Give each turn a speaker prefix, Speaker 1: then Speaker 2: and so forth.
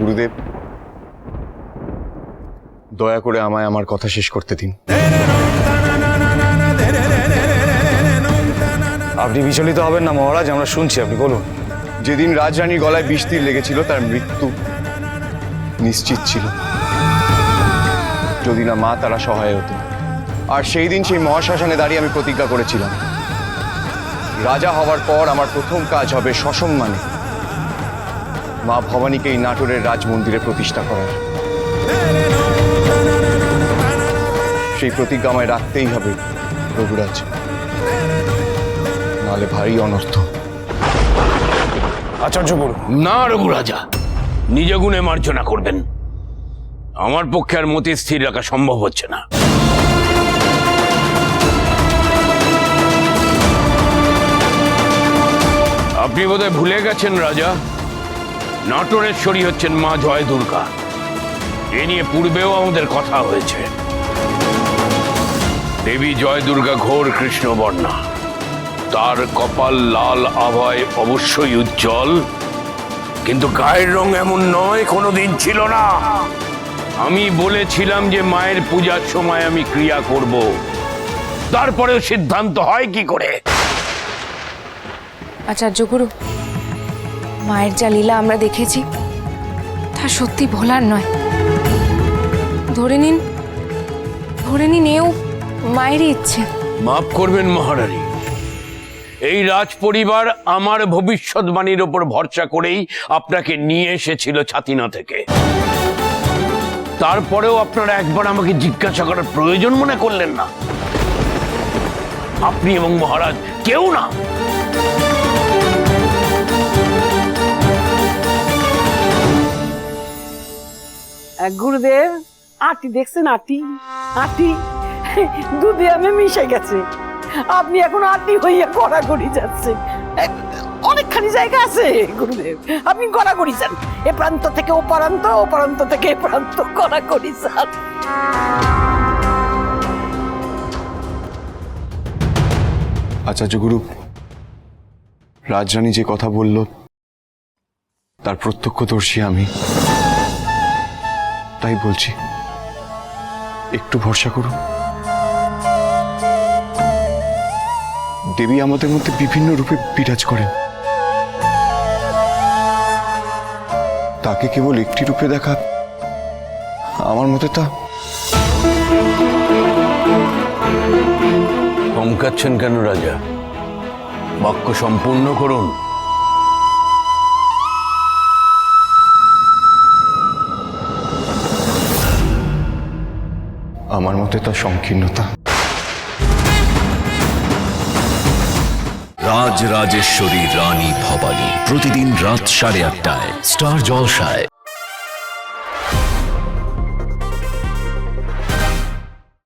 Speaker 1: গুরুদেব দয়া করে আমায় আমার কথা শেষ করতে দিন।
Speaker 2: আপনি বিচলিত হবেন না মহারাজ আমরা শুনছি আপনি বলুন।
Speaker 1: যেদিন রাজরানীর গলায় বিষ তীর লেগেছিল তার মৃত্যু নিশ্চিত ছিল। যদি না মা তারা সহায় হতো। আর সেই দিন সেই মহাশ্মশানে দাঁড়িয়ে আমি প্রতিজ্ঞা করেছিলাম। রাজা হওয়ার পর আমার প্রথম কাজ হবে সসম্মানে মা ভবানীকে এই নাটোরের রাজমন্দিরে প্রতিষ্ঠা করার। সেই প্রতিজ্ঞা আমায় রাখতেই হবে রঘুরাজ। নাহলে ভারী অনর্থ।
Speaker 2: আচার্য গুরু
Speaker 3: না রঘুরাজা নিজ গুণে মার্জনা করবেন। আমার পক্ষে আর মতি স্থির রাখা সম্ভব হচ্ছে না। আপনি বোধহয় ভুলে গেছেন রাজা। নাটোরেশ্বরী হচ্ছেন মা জয় দুর্গা এ নিয়ে পূর্বেও আমাদের কথা হয়েছে। দেবী জয় দুর্গা ঘোর কৃষ্ণবর্ণা তার কপাল লাল, আভায় অবশ্যই উজ্জ্বল। কিন্তু গায়ের রং এমন নয়, কোনোদিন ছিল না। আমি বলেছিলাম যে মায়ের পূজার সময় আমি ক্রিয়া করব। তারপরেও সিদ্ধান্ত হয় কি করে?
Speaker 4: আচার্য গুরু মায়ের যা লীলা আমরা দেখেছি, তা সত্যি ভোলার নয়। ধরে নিন ধরে নিন এও মায়েরই ইচ্ছে।
Speaker 3: মাফ করবেন মহারানী, এই রাজ পরিবার আমার ভবিষ্যৎবাণীর ওপর ভরসা করেই আপনাকে নিয়ে এসেছিল ছাতিনা থেকে। তারপরেও আপনারা একবার আমাকে জিজ্ঞাসা করার প্রয়োজন মনে করলেন না? আপনি এবং মহারাজ কেউ না।
Speaker 5: গুরুদেব, আটি দেখছেন আটি? আটি? দুধে আমি মিশে গেছে। আপনি এখন আটি হইয়া গড়াগড়ি যাচ্ছেন। অনেকখানি জায়গা আছে, গুরুদেব। আপনি গড়াগড়ি যান। এ প্রান্ত থেকে ও প্রান্ত ও প্রান্ত থেকে এ প্রান্ত গড়াগড়ি যান।
Speaker 1: আচার্য গুরু, রাজরানী যে কথা বলল, তার প্রত্যক্ষদর্শী আমি। তাই বলছি, একটু ভরসা করুন। দেবী আমাদের মধ্যে বিভিন্ন রূপে বিরাজ করেন। তাকে কেবল একটি রূপে দেখা আমার মতে তা
Speaker 3: চমকাচ্ছেন কেন রাজা? বাক্য সম্পূর্ণ করুন।
Speaker 1: আমার মতে তা সংকীর্ণতা।
Speaker 6: রাজ রাজেশ্বরী রানী ভবানী প্রতিদিন রাত সাড়ে আটটায় স্টার জলসায়।